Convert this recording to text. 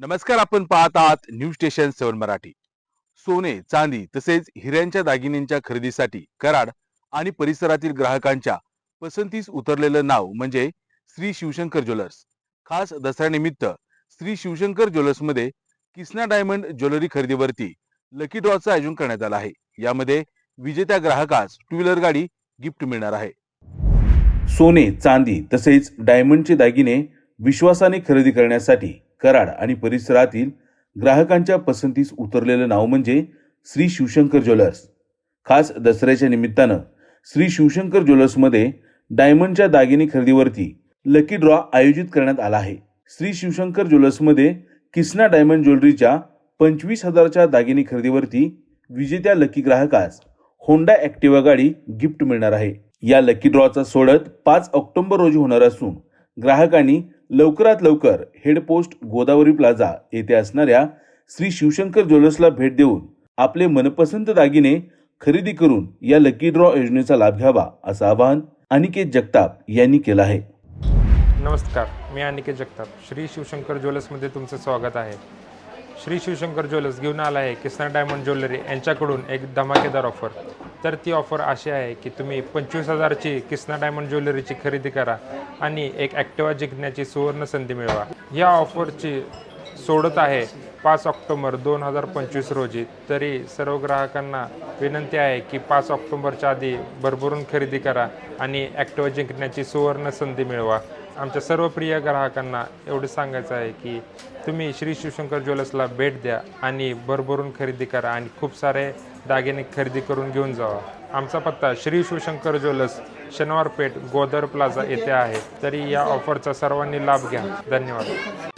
नमस्कार आपण पाहत आहात न्यूज स्टेशन सेवन मराठी. सोने चांदी तसेच हिऱ्यांच्या दागिन्यांच्या खरेदीसाठी कराड आणि परिसरातील ग्राहकांच्या पसंतीस उतरलेलं नाव म्हणजे श्री शिवशंकर ज्वेलर्स. खास दसऱ्यानिमित्त श्री शिवशंकर ज्वेलर्समध्ये किसना डायमंड ज्वेलरी खरेदीवरती लकी ड्रॉचं आयोजन करण्यात आलं आहे. यामध्ये विजेत्या ग्राहकास टू व्हीलर गाडी गिफ्ट मिळणार आहे. सोने चांदी तसेच डायमंडचे दागिने विश्वासाने खरेदी करण्यासाठी कराड आणि परिसरातील ग्राहकांच्या पसंतीस उतरलेलं नाव म्हणजे श्री शिवशंकर ज्वेलर्स. खास दसऱ्याच्या निमित्तानं श्री शिवशंकर ज्वेलर्समध्ये डायमंडच्या दागिने खरेदीवरती लकी ड्रॉ आयोजित करण्यात आला आहे. श्री शिवशंकर ज्वेलर्समध्ये किसना डायमंड ज्वेलरीच्या पंचवीस हजारच्या दागिने खरेदीवरती विजेत्या लकी ग्राहकास होंडा ॲक्टिवा गाडी गिफ्ट मिळणार आहे. या लकी ड्रॉचा सोडत पाच ऑक्टोबर रोजी होणार असून ग्राहकांनी लवकरात लवकर हेड पोस्ट गोदावरी प्लाझा येथे असणाऱ्या श्री शिवशंकर ज्वेलर्सला भेट देऊन आपले मनपसंत दागिने खरेदी करून या लकी ड्रॉ योजनेचा लाभ घ्यावा असं आवाहन अनिकेत जगताप यांनी केलं आहे. नमस्कार मी अनिकेत जगताप श्री शिवशंकर ज्वेलर्समध्ये तुमचं स्वागत आहे. श्री शिवशंकर ज्वेलर्स घेऊन आला आहे किसना डायमंड ज्वेलरी यांच्याकडून एक धमाकेदार ऑफर तर ती ऑफर अशी आहे की तुम्ही पंचवीस हजारची किसना डायमंड ज्वेलरीची खरेदी करा आणि एक ॲक्टिवा जिंकण्याची सुवर्ण संधी मिळवा. या ऑफरची सोडत आहे पाच ऑक्टोबर दोन हजार पंचवीस रोजी. तरी सर्व ग्राहकांना विनंती आहे की पाच ऑक्टोबरच्या आधी भरभरून खरेदी करा आणि ॲक्टिवा जिंकण्याची सुवर्ण संधी मिळवा. आमच्या सर्व प्रिय ग्राहकांना एवढं सांगायचं आहे की तुम्ही श्री शिवशंकर ज्वेलर्सला भेट द्या आणि भरभरून खरेदी करा आणि खूप सारे दागिने खरेदी करून घेऊन जावा. आमचा पत्ता श्री शिवशंकर ज्वेलर्स शनिवार पेठ गोदर प्लाझा येथे आहे. तरी या ऑफरचा सर्वांनी लाभ घ्या. धन्यवाद.